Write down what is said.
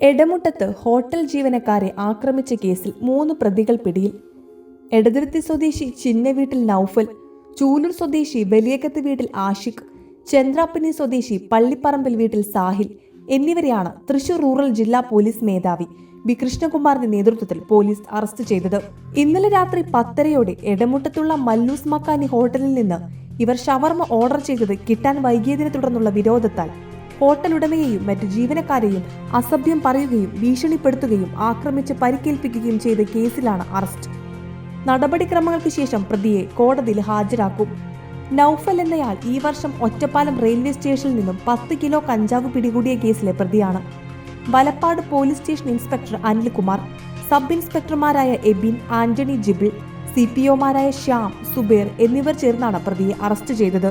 Edamuttath hotel ജീവനക്കാരെ ആക്രമിച്ച കേസിൽ മൂന്ന് പ്രതികൾ പിടിയിൽ. എടതിരുത്തി സ്വദേശി ചിന്ന വീട്ടിൽ നൌഫൽ ചൂലൂർ സ്വദേശി വലിയകത്ത് വീട്ടിൽ ആഷിഖ് ചന്ദ്രാപ്പനി സ്വദേശി പള്ളിപ്പറമ്പിൽ വീട്ടിൽ സാഹിൽ എന്നിവരെയാണ് തൃശൂർ റൂറൽ ജില്ലാ പോലീസ് മേധാവി ബി കൃഷ്ണകുമാറിന്റെ നേതൃത്വത്തിൽ പോലീസ് അറസ്റ്റ് ചെയ്തത്. ഇന്നലെ രാത്രി പത്തരയോടെ എടമുട്ടത്തുള്ള മല്ലൂസ് മക്കാനി ഹോട്ടലിൽ നിന്ന് ഇവർ ഷവർമ ഓർഡർ ചെയ്തത് കിട്ടാൻ വൈകിയതിനെ തുടർന്നുള്ള വിരോധത്താൽ ഹോട്ടൽ ഉടമയെയും മറ്റു ജീവനക്കാരെയും അസഭ്യം പറയുകയും ഭീഷണിപ്പെടുത്തുകയും ആക്രമിച്ച് പരിക്കേൽപ്പിക്കുകയും ചെയ്ത കേസിലാണ് അറസ്റ്റ്. നടപടിക്രമങ്ങൾക്ക് ശേഷം പ്രതിയെ കോടതിയിൽ ഹാജരാക്കും. നൌഫൽ എന്നയാൾ ഈ വർഷം ഒറ്റപ്പാലം റെയിൽവേ സ്റ്റേഷനിൽ നിന്നും പത്ത് കിലോ കഞ്ചാവ് പിടികൂടിയ കേസിലെ പ്രതിയാണ്. Valappad police station inspector Anilkumar sub ഇൻസ്പെക്ടർമാരായ Ebin Antony Jibil C P ഒമാരായ ശ്യാം സുബേർ എന്നിവർ ചേർന്നാണ് പ്രതിയെ അറസ്റ്റ് ചെയ്തത്.